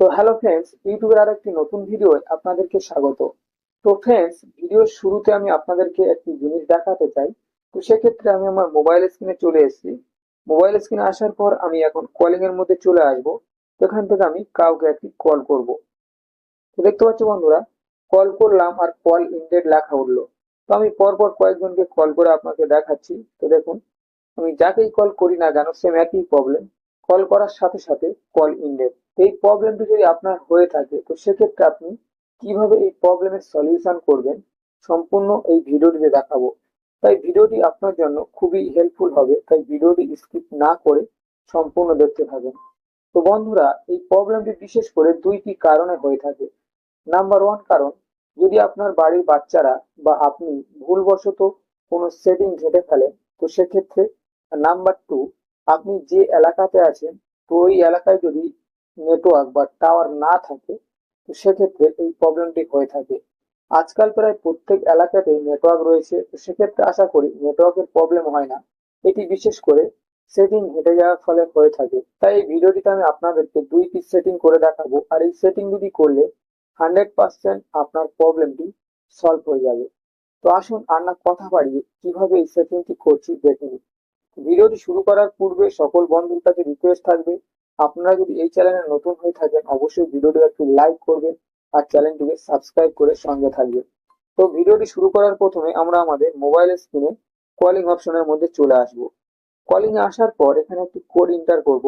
তো hello friends ইউটিউবের আর একটি নতুন ভিডিও আপনাদেরকে স্বাগত। তো ফ্রেন্ডস ভিডিওর শুরুতে আমি আপনাদেরকে একটি জিনিস দেখাতে চাই। তো সেক্ষেত্রে আমি আমার মোবাইল স্ক্রিনে চলে এসেছি। মোবাইল স্ক্রিনে আসার পর আমি এখন কলিং এর মধ্যে চলে আসব। এখান থেকে আমি কাউকে একটি কল করব। তো দেখতে পাচ্ছ বন্ধুরা কল করলাম আর কল ইন্ডেড লেখা উঠল। তো আমি পরপর কয়েকজনকে কল করে আপনাকে দেখাচ্ছি। তো দেখুন, আমি যাকেই কল করি না কেন সেম একই প্রবলেম কল করার সাথে সাথে কল ইন্ডেড এই প্রবলেমটি যদি আপনার হয়ে থাকে, তো সেক্ষেত্রে আপনি কীভাবে এই প্রবলেমের সলিউশন করবেন সম্পূর্ণ এই ভিডিওটিতে দেখাবো। তাই ভিডিওটি আপনার জন্য খুবই হেল্পফুল হবে, তাই ভিডিওটি স্কিপ না করে সম্পূর্ণ দেখতে থাকুন। তো বন্ধুরা, এই প্রবলেমটি বিশেষ করে দুইটি কারণে হয়ে থাকে। নাম্বার ওয়ান কারণ, যদি আপনার বাড়ির বাচ্চারা বা আপনি ভুলবশত কোনো সেটিং ঘেটে ফেলেন, তো সেক্ষেত্রে নাম্বার টু আপনি যে এলাকাতে আছেন, তো ওই এলাকায় যদি নেটওয়ার্ক বা টাওয়ার না থাকে, তো সেক্ষেত্রে এই প্রবলেমটি হয়ে থাকে। আজকাল প্রায় প্রত্যেক এলাকাতেই নেটওয়ার্ক রয়েছে, তো সেক্ষেত্রে আশা করি নেটওয়ার্কের প্রবলেম হয় না। এটি বিশেষ করে সেটিং হেঁটে যাওয়ার ফলে হয়ে থাকে। তাই এই ভিডিওটিতে আমি আপনাদেরকে দুই পিস সেটিং করে দেখাবো, আর এই সেটিং যদি করলে হান্ড্রেড পার্সেন্ট আপনার প্রবলেমটি সলভ হয়ে যাবে। তো আসুন আর না কথা বাড়িয়ে কীভাবে এই সেটিংটি করছি দেখে নিন ভিডিওটি শুরু করার পূর্বে সকল বন্ধুর কাছে রিকোয়েস্ট থাকবে আপনারা যদি এই চ্যানেলে নতুন হয়ে থাকেন, অবশ্যই ভিডিওটি একটু লাইক করবেন আর চ্যানেলটিকে সাবস্ক্রাইব করে সঙ্গে থাকবেন। তো ভিডিওটি শুরু করার প্রথমে আমরা আমাদের মোবাইল স্ক্রিনে কলিং অপশনের মধ্যে চলে আসব। কলিং এ আসার পর এখানে একটি কোড এন্টার করব।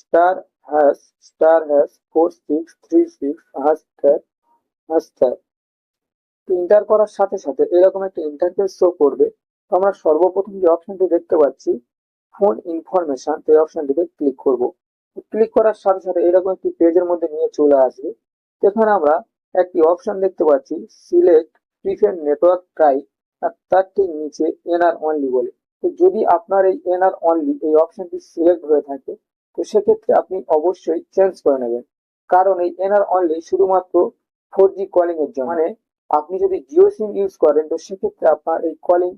Star hash star hash four six three six hash star hash star enter করার সাথে সাথে এরকম একটা ইন্টারফেস শো করবে। তো আমরা সর্বপ্রথম যে অপশনটি দেখতে পাচ্ছি ফোন ইনফরমেশন এই অপশনটিতে ক্লিক করব। ক্লিক করার সাথে সাথে এরকম একটি পেজের মধ্যে নিয়ে চলে আসবে। এখানে আমরা একটি অপশন দেখতে পাচ্ছি সিলেক্ট প্রিফেন্ট নেটওয়ার্ক ট্রাই আর তার ঠিক নিচে এনআর অনলি বলে। তো যদি আপনার এই এনআর অনলি এই অপশনটি সিলেক্ট হয়ে থাকে, তো সেক্ষেত্রে আপনি অবশ্যই চেঞ্জ করে নেবেন। কারণ এই এনআর অনলি শুধুমাত্র ফোর জি কলিং এর জন্য। মানে আপনি যদি জিও সিম ইউজ করেন, তো সেক্ষেত্রে আপনার এই কলিং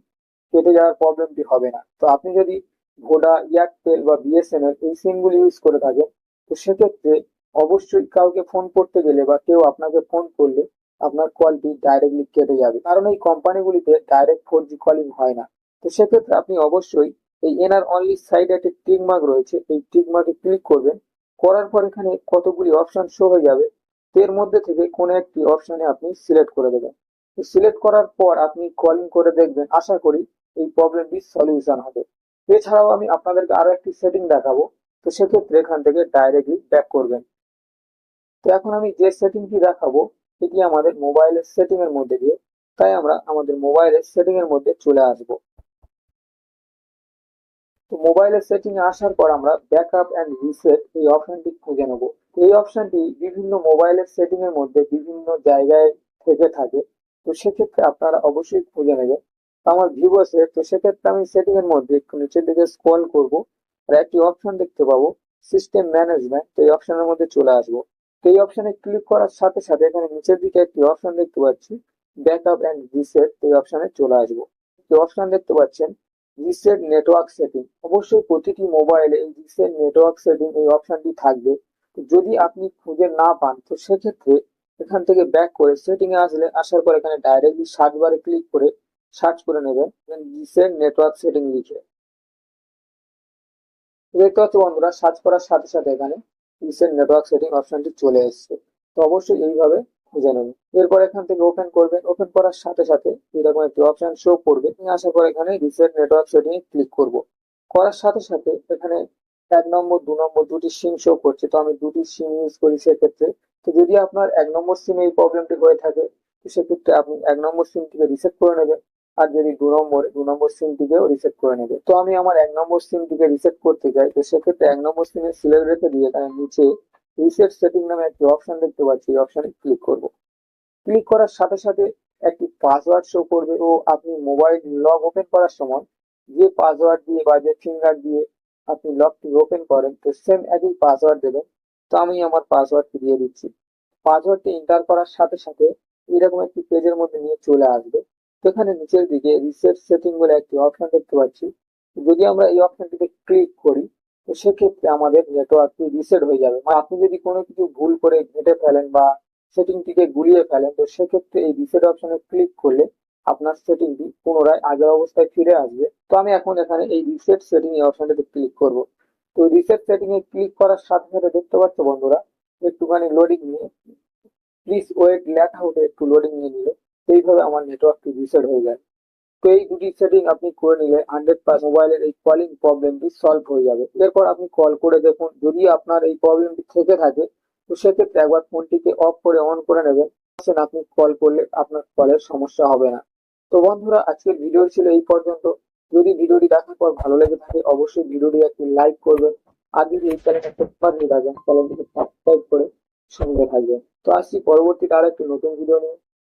কেটে যাওয়ার প্রবলেমটি হবে না। তো আপনি যদি ভোডা, এয়ারটেল বা বিএসএনএল এই সিমগুলি ইউজ করে থাকেন তো সেক্ষেত্রে অবশ্যই কাউকে ফোন করতে গেলে বা কেউ আপনাকে ফোন করলে আপনার কলটি ডাইরেক্টলি কেটে যাবে। কারণ এই কোম্পানিগুলিতে ডাইরেক্ট ফোর জি কলিং হয় না। তো সেক্ষেত্রে আপনি অবশ্যই এই এনআর অনলি সাইডে একটি টিক মার্ক রয়েছে। এই টিক মার্কে ক্লিক করবেন। করার পর এখানে কতগুলি অপশন শো হয়ে যাবে। এর মধ্যে থেকে কোনো একটি অপশনে আপনি সিলেক্ট করে দেবেন। সিলেক্ট করার পর আপনি কলিং করে দেখবেন। আশা করি এই প্রবলেমটি সলিউশন হবে। এছাড়াও আমি আপনাদেরকে আরও একটি সেটিং দেখাবো। তো সেক্ষেত্রে এখান থেকে ডাইরেক্টলি ব্যাক করবেন। তো এখন আমি যে সেটিংটি দেখাবো, এটি আমাদের মোবাইলের সেটিং এর মধ্যে দিয়ে। তাই আমরা আমাদের মোবাইলের সেটিং এর মধ্যে চলে আসব। তো মোবাইলের সেটিং এ আসার পর আমরা ব্যাকআপ এন্ড রিসেট এই অপশনটি খুঁজে নেব। এই অপশনটি বিভিন্ন মোবাইলের সেটিং এর মধ্যে বিভিন্ন জায়গায় থেকে থাকে। তো সেক্ষেত্রে আপনারা অবশ্যই খুঁজে নেবেন। আমার ভিউ আছে, তো সেক্ষেত্রে আমি সেটিং এর মধ্যে একটু নিচের দিকে স্ক্রল করব আর একটি অপশন দেখতে পাবো সিস্টেম ম্যানেজমেন্ট তো এই অপশনের মধ্যে চলে আসব। তো এই অপশনে ক্লিক করার সাথে সাথে এখানে নিচের দিকে একটি অপশন দেখতে পাচ্ছি ব্যাকআপ এন্ড রিসেট এই অপশনে চলে আসব। একটি অপশন দেখতে পাচ্ছেন রিসেট নেটওয়ার্ক সেটিং অবশ্যই প্রতিটি মোবাইলে এই রিসেট নেটওয়ার্ক সেটিং এই অপশনটি থাকবে। যদি আপনি খুঁজে না পান, তো সেক্ষেত্রে এখান থেকে ব্যাক করে সেটিং এ আসলে, আসার পর এখানে ডাইরেক্টলি সার্চ বারে ক্লিক করে সার্চ করে নেবেন নেটওয়ার্ক সেটিং লিখে। দেখতে পাচ্ছ বন্ধুরা সার্চ করার সাথে সাথে এখানে রিসেন্ট নেটওয়ার্ক সেটিং অপশনটি চলে এসছে। তো অবশ্যই এইভাবে খুঁজে নেবেন। এরপর এখান থেকে ওপেন করবেন। ওপেন করার সাথে সাথে এরকম একটি অপশন শো করবে। আসার পর এখানে রিসেন্ট নেটওয়ার্ক সেটিং ক্লিক করব। করার সাথে সাথে এখানে এক নম্বর, দু নম্বর দুটি সিম শো করছে। তো আমি দুটি সিম ইউজ করি সেক্ষেত্রে। তো যদি আপনার এক নম্বর সিমে এই প্রবলেমটি হয়ে থাকে, তো সেক্ষেত্রে আপনি এক নম্বর সিমটিকে রিসেট করে নেবেন। আর যদি দু নম্বর দু নম্বর সিমটিকেও রিসেট করে নেবে। তো আমি আমার এক নম্বর সিমটিকে রিসেট করতে চাই, তো সেক্ষেত্রে এক নম্বর সিমে সিলেক্ট রেখে দিয়ে এখানে নিচে রিসেট সেটিং নামে একটি অপশন দেখতে পাচ্ছি, এই অপশনে ক্লিক করব। ক্লিক করার সাথে সাথে একটি পাসওয়ার্ড শো করবে ও আপনি মোবাইল লগ ওপেন করার সময় যে পাসওয়ার্ড দিয়ে বা যে ফিঙ্গার দিয়ে আপনি লকটি ওপেন করেন, তো সেম একই পাসওয়ার্ড দেবেন। তো আমি আমার পাসওয়ার্ডটি দিয়ে দিচ্ছি। পাসওয়ার্ডটি এন্টার করার সাথে সাথে এরকম একটি পেজের মধ্যে নিয়ে চলে আসবে। এখানে নিচের দিকে রিসেট সেটিং বলে একটি অপশন দেখতে পাচ্ছি। যদি আমরা এই অপশনটিতে ক্লিক করি, তো সেক্ষেত্রে আমাদের নেটওয়ার্কটি রিসেট হয়ে যাবে। মানে আপনি যদি কোনো কিছু ভুল করে ঘেটে ফেলেন বা সেটিংটিকে গুলিয়ে ফেলেন, তো সেক্ষেত্রে এই রিসেট অপশনে ক্লিক করলে আপনার সেটিংটি পুনরায় আগের অবস্থায় ফিরে আসবে। তো আমি এখন এখানে এই রিসেট সেটিং এই অপশনটাতে ক্লিক করব। তো রিসেট সেটিং এ ক্লিক করার সাথে সাথে দেখতে পাচ্ছ বন্ধুরা, একটুখানি লোডিং নিয়ে প্লিজ ওয়েট লেখা উঠে একটু লোডিং নিয়ে নিল। এইভাবে আমার নেটওয়ার্কটি রিসেট হয়ে যায়। তো এই দুটি সেটিং আপনি করে নিলে হান্ড্রেড পার্সেন্ট মোবাইলের এই কলিং প্রবলেমটি সলভ হয়ে যাবে। এরপর আপনি কল করে দেখুন, যদি আপনার এই প্রবলেমটি থেকে থাকে, তো সেক্ষেত্রে একবার ফোনটিকে অফ করে অন করে নেবেন। আপনি কল করলে আপনার কলের সমস্যা হবে না। তো বন্ধুরা, আজকের ভিডিও ছিল এই পর্যন্ত। যদি ভিডিওটি দেখার পর ভালো লেগে থাকে, অবশ্যই ভিডিওটি একটি লাইক করবেন। আর যদি এই চ্যানেলটা নিয়ে থাকেন চ্যানেলটিকে সাবস্ক্রাইব করে সঙ্গে থাকবেন। তো আসছি পরবর্তীতে আর একটি নতুন ভিডিও নিয়ে।